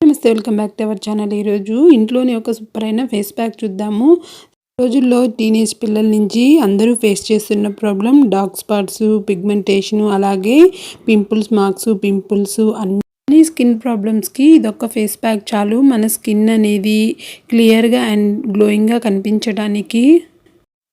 నమస్తే welcome back to our channel ఈరోజు ఇంట్లోనే ఒక సూపర్ అయిన ఫేస్ ప్యాక్ చూద్దాము. రోజుల్లో టీనేజ్ పిల్లల నుంచి అందరూ ఫేస్ చేస్తున్న ప్రాబ్లం డార్క్ స్పాట్స్ పిగ్మెంటేషన్ అలాగే పింపుల్స్ మార్క్స్ పింపుల్స్ అన్ని స్కిన్ ప్రాబ్లమ్స్కి ఇదొక ఫేస్ ప్యాక్ చాలు. మన స్కిన్ అనేది క్లియర్గా అండ్ గ్లోయింగ్గా కనిపించడానికి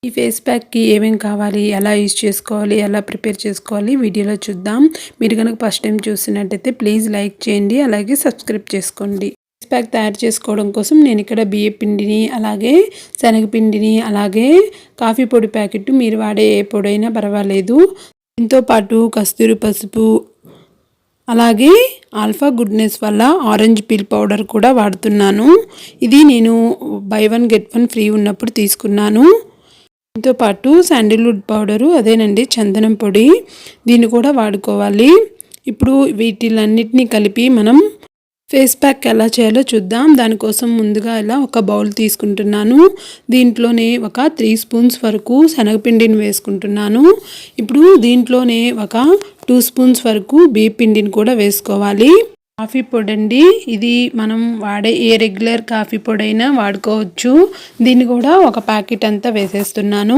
ఈ ఫేస్ ప్యాక్కి ఏమేమి కావాలి ఎలా యూజ్ చేసుకోవాలి ఎలా ప్రిపేర్ చేసుకోవాలి వీడియోలో చూద్దాం. మీరు కనుక ఫస్ట్ టైం చూసినట్టయితే ప్లీజ్ లైక్ చేయండి అలాగే సబ్స్క్రైబ్ చేసుకోండి. ఫేస్ ప్యాక్ తయారు చేసుకోవడం కోసం నేను ఇక్కడ బియ్య పిండిని అలాగే శనగపిండిని అలాగే కాఫీ పొడి ప్యాకెట్ మీరు వాడే ఏ పొడైనా పర్వాలేదు. దీంతో పాటు కస్తూరి పసుపు అలాగే ఆల్ఫా గుడ్నెస్ వల్ల ఆరెంజ్ పీల్ పౌడర్ కూడా వాడుతున్నాను. ఇది నేను buy one get one free ఉన్నప్పుడు తీసుకున్నాను. దీంతో పాటు శాండిల్వుడ్ పౌడరు అదేనండి చందనం పొడి దీన్ని కూడా వాడుకోవాలి. ఇప్పుడు వీటిలన్నిటినీ కలిపి మనం ఫేస్ ప్యాక్ ఎలా చేయాలో చూద్దాం. దానికోసం ముందుగా ఇలా ఒక బౌల్ తీసుకుంటున్నాను. దీంట్లోనే ఒక త్రీ స్పూన్స్ వరకు శనగపిండిని వేసుకుంటున్నాను. ఇప్పుడు దీంట్లోనే ఒక టూ స్పూన్స్ వరకు బియ్య పిండిని కూడా వేసుకోవాలి. కాఫీ పొడి అండి ఇది మనం వాడే ఏ రెగ్యులర్ కాఫీ పొడి అయినా వాడుకోవచ్చు. దీన్ని కూడా ఒక ప్యాకెట్ అంతా వేసేస్తున్నాను.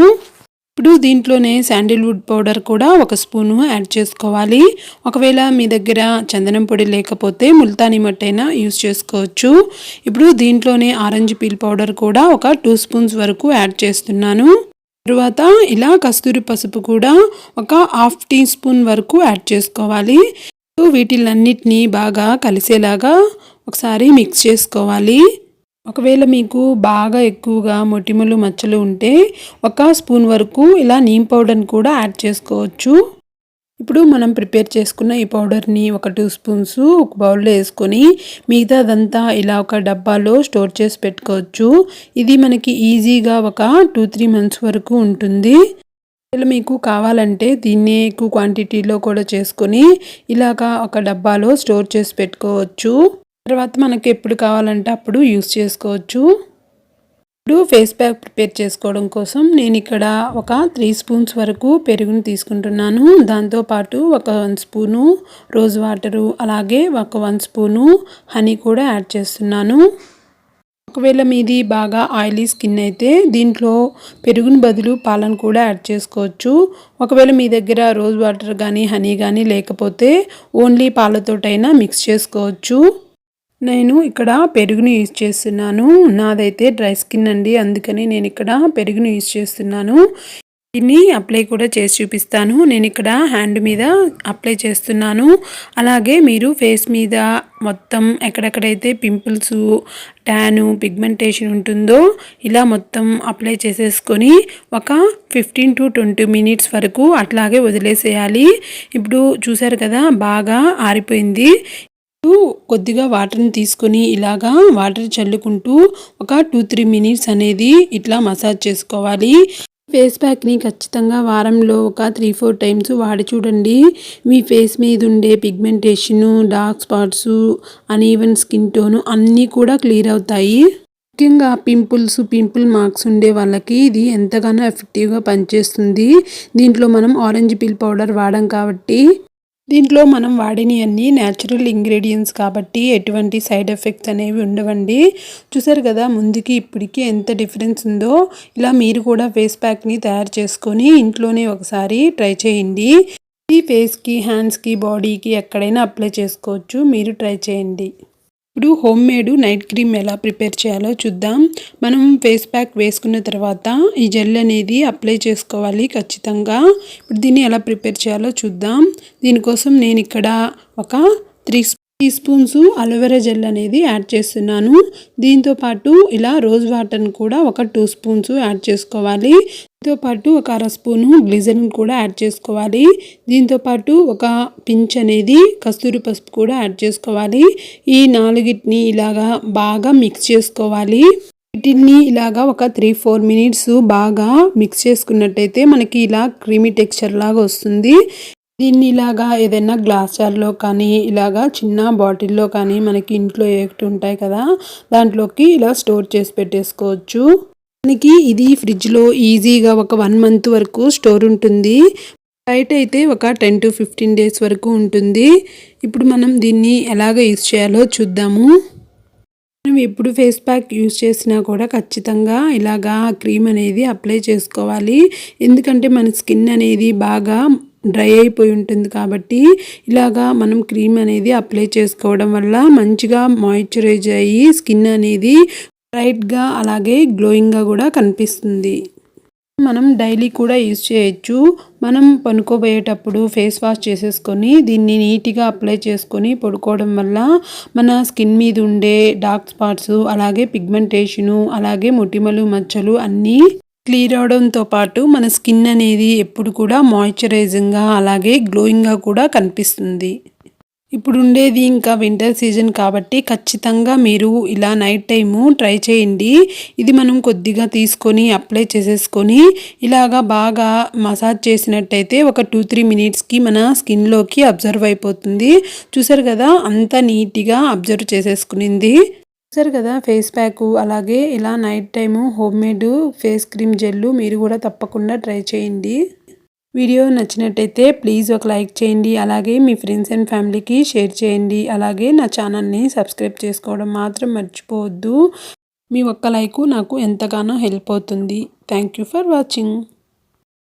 ఇప్పుడు దీంట్లోనే శాండిల్వుడ్ పౌడర్ కూడా ఒక స్పూను యాడ్ చేసుకోవాలి. ఒకవేళ మీ దగ్గర చందనం పొడి లేకపోతే ముల్తానీ మట్టైనా యూస్ చేసుకోవచ్చు. ఇప్పుడు దీంట్లోనే ఆరెంజ్ పీల్ పౌడర్ కూడా ఒక టూ స్పూన్స్ వరకు యాడ్ చేస్తున్నాను. తరువాత ఇలా కస్తూరి పసుపు కూడా ఒక హాఫ్ టీ స్పూన్ వరకు యాడ్ చేసుకోవాలి. వీటిలన్నిటినీ బాగా కలిసేలాగా ఒకసారి మిక్స్ చేసుకోవాలి. ఒకవేళ మీకు బాగా ఎక్కువగా మొటిమలు మచ్చలు ఉంటే ఒక స్పూన్ వరకు ఇలా నీమ్ పౌడర్ని కూడా యాడ్ చేసుకోవచ్చు. ఇప్పుడు మనం ప్రిపేర్ చేసుకున్న ఈ పౌడర్ని ఒక టూ స్పూన్స్ ఒక బౌల్లో వేసుకొని మిగతాదంతా ఇలా ఒక డబ్బాలో స్టోర్ చేసి పెట్టుకోవచ్చు. ఇది మనకి ఈజీగా ఒక టూ త్రీ మంత్స్ వరకు ఉంటుంది. మీకు కావాలంటే దీన్ని ఎక్కువ క్వాంటిటీలో కూడా చేసుకొని ఇలాగా ఒక డబ్బాలో స్టోర్ చేసి పెట్టుకోవచ్చు. తర్వాత మనకి ఎప్పుడు కావాలంటే అప్పుడు యూస్ చేసుకోవచ్చు. ఇప్పుడు ఫేస్ ప్యాక్ ప్రిపేర్ చేసుకోవడం కోసం నేను ఇక్కడ ఒక త్రీ స్పూన్స్ వరకు పెరుగును తీసుకుంటున్నాను. దాంతోపాటు ఒక వన్ స్పూను రోజ్ వాటరు అలాగే ఒక వన్ స్పూను హనీ కూడా యాడ్ చేస్తున్నాను. ఒకవేళ మీది బాగా ఆయిలీ స్కిన్ అయితే దీంట్లో పెరుగుని బదులు పాలను కూడా యాడ్ చేసుకోవచ్చు. ఒకవేళ మీ దగ్గర రోజ్ వాటర్ కానీ హనీ కానీ లేకపోతే ఓన్లీ పాలతోటైనా మిక్స్ చేసుకోవచ్చు. నేను ఇక్కడ పెరుగుని యూజ్ చేస్తున్నాను. నాదైతే డ్రై స్కిన్ అండి. అందుకని నేను ఇక్కడ పెరుగుని యూజ్ చేస్తున్నాను. దీన్ని అప్లై కూడా చేసి చూపిస్తాను. నేను ఇక్కడ హ్యాండ్ మీద అప్లై చేస్తున్నాను. అలాగే మీరు ఫేస్ మీద మొత్తం ఎక్కడెక్కడైతే పింపుల్స్ ట్యాను పిగ్మెంటేషన్ ఉంటుందో ఇలా మొత్తం అప్లై చేసేసుకొని ఒక ఫిఫ్టీన్ టు ట్వంటీ మినిట్స్ వరకు అట్లాగే వదిలేసేయాలి. ఇప్పుడు చూసారు కదా బాగా ఆరిపోయింది. కొద్దిగా వాటర్ని తీసుకొని ఇలాగా వాటర్ చల్లుకుంటూ ఒక టూ త్రీ మినిట్స్ అనేది ఇట్లా మసాజ్ చేసుకోవాలి. ఫేస్ ప్యాక్ని ఖచ్చితంగా వారంలో ఒక త్రీ ఫోర్ టైమ్స్ వాడి చూడండి. మీ ఫేస్ మీద ఉండే pigmentation dark spots uneven skin tone అన్నీ కూడా క్లియర్ అవుతాయి. ముఖ్యంగా పింపుల్స్ పింపుల్ మార్క్స్ ఉండే వాళ్ళకి ఇది ఎంతగానో ఎఫెక్టివ్గా పనిచేస్తుంది. దీంట్లో మనం ఆరెంజ్ పిల్ పౌడర్ వాడాం కాబట్టి దీంట్లో మనం వాడిని అన్ని న్యాచురల్ ఇంగ్రీడియంట్స్ కాబట్టి ఎటువంటి సైడ్ ఎఫెక్ట్స్ అనేవి ఉండవండి. చూసారు కదా ముందుకి ఇప్పటికి ఎంత డిఫరెన్స్ ఉందో ఇలా మీరు కూడా ఫేస్ ప్యాక్ని తయారు చేసుకొని ఇంట్లోనే ఒకసారి ట్రై చేయండి. ఈ ఫేస్కి హ్యాండ్స్కి బాడీకి ఎక్కడైనా అప్లై చేసుకోవచ్చు. మీరు ట్రై చేయండి. ఇప్పుడు హోమ్ మేడ్ నైట్ క్రీమ్ ఎలా ప్రిపేర్ చేయాలో చూద్దాం. మనం ఫేస్ ప్యాక్ వేసుకున్న తర్వాత ఈ జెల్ అనేది అప్లై చేసుకోవాలి ఖచ్చితంగా. ఇప్పుడు దీన్ని ఎలా ప్రిపేర్ చేయాలో చూద్దాం. దీనికోసం నేను ఇక్కడ ఒక three teaspoons aloe vera gel అనేది యాడ్ చేస్తున్నాను. దీంతో పాటు ఇలా రోజ్ వాటర్ని కూడా ఒక టూ స్పూన్స్ యాడ్ చేసుకోవాలి. దీంతో పాటు ఒక అర స్పూను గ్లిజరిన్ కూడా యాడ్ చేసుకోవాలి. దీంతో పాటు ఒక పించ్ అనేది కస్తూరి పసుపు కూడా యాడ్ చేసుకోవాలి. ఈ నాలుగిటిని ఇలాగా బాగా మిక్స్ చేసుకోవాలి. వీటిని ఇలాగా ఒక త్రీ ఫోర్ మినిట్స్ బాగా మిక్స్ చేసుకున్నట్టయితే మనకి ఇలా క్రీమీ టెక్స్చర్ లాగా వస్తుంది. దీన్ని ఇలాగా ఏదైనా గ్లాస్ జార్లో కానీ ఇలాగా చిన్న బాటిల్లో కానీ మనకి ఇంట్లో ఏటి ఉంటాయి కదా దాంట్లోకి ఇలా స్టోర్ చేసి పెట్టేసుకోవచ్చు. మనకి ఇది ఫ్రిడ్జ్లో ఈజీగా ఒక వన్ మంత్ వరకు స్టోర్ ఉంటుంది. బయట అయితే ఒక టెన్ టు ఫిఫ్టీన్ డేస్ వరకు ఉంటుంది. ఇప్పుడు మనం దీన్ని ఎలాగ యూజ్ చేయాలో చూద్దాము. మనం ఎప్పుడు ఫేస్ ప్యాక్ యూస్ చేసినా కూడా ఖచ్చితంగా ఇలాగా క్రీమ్ అనేది అప్లై చేసుకోవాలి. ఎందుకంటే మన స్కిన్ అనేది బాగా డ్రై అయిపోయి ఉంటుంది కాబట్టి ఇలాగా మనం క్రీమ్ అనేది అప్లై చేసుకోవడం వల్ల మంచిగా మాయిశ్చరైజ్ అయ్యి స్కిన్ అనేది బ్రైట్గా అలాగే గ్లోయింగ్గా కూడా కనిపిస్తుంది. మనం డైలీ కూడా యూజ్ చేయొచ్చు. మనం పనుకోబోయేటప్పుడు ఫేస్ వాష్ చేసేసుకొని దీన్ని నీట్గా అప్లై చేసుకొని పడుకోవడం వల్ల మన స్కిన్ మీద ఉండే డార్క్ స్పాట్స్ అలాగే పిగ్మెంటేషను అలాగే మొటిమలు మచ్చలు అన్నీ క్లియర్ అవడంతో పాటు మన స్కిన్ అనేది ఎప్పుడు కూడా మాయిశ్చరైజింగ్గా అలాగే గ్లోయింగ్గా కూడా కనిపిస్తుంది. ఇప్పుడు ఉండేది ఇంకా వింటర్ సీజన్ కాబట్టి ఖచ్చితంగా మీరు ఇలా నైట్ టైము ట్రై చేయండి. ఇది మనం కొద్దిగా తీసుకొని అప్లై చేసేసుకొని ఇలాగా బాగా మసాజ్ చేసినట్టయితే ఒక టూ త్రీ మినిట్స్కి మన స్కిన్లోకి అబ్జర్వ్ అయిపోతుంది. చూసారు కదా అంత నీట్గా అబ్జర్వ్ చేసేసుకునింది. చూసారు కదా ఫేస్ ప్యాక్ అలాగే ఇలా night time homemade face cream gel మీరు కూడా తప్పకుండా ట్రై చేయండి. వీడియో నచ్చినట్టయితే ప్లీజ్ ఒక లైక్ చేయండి. అలాగే మీ ఫ్రెండ్స్ అండ్ ఫ్యామిలీకి షేర్ చేయండి. అలాగే నా ఛానల్ని సబ్స్క్రైబ్ చేసుకోవడం మాత్రం మర్చిపోవద్దు. మీ ఒక్క లైకు నాకు ఎంతగానో హెల్ప్ అవుతుంది. Thank you for watching.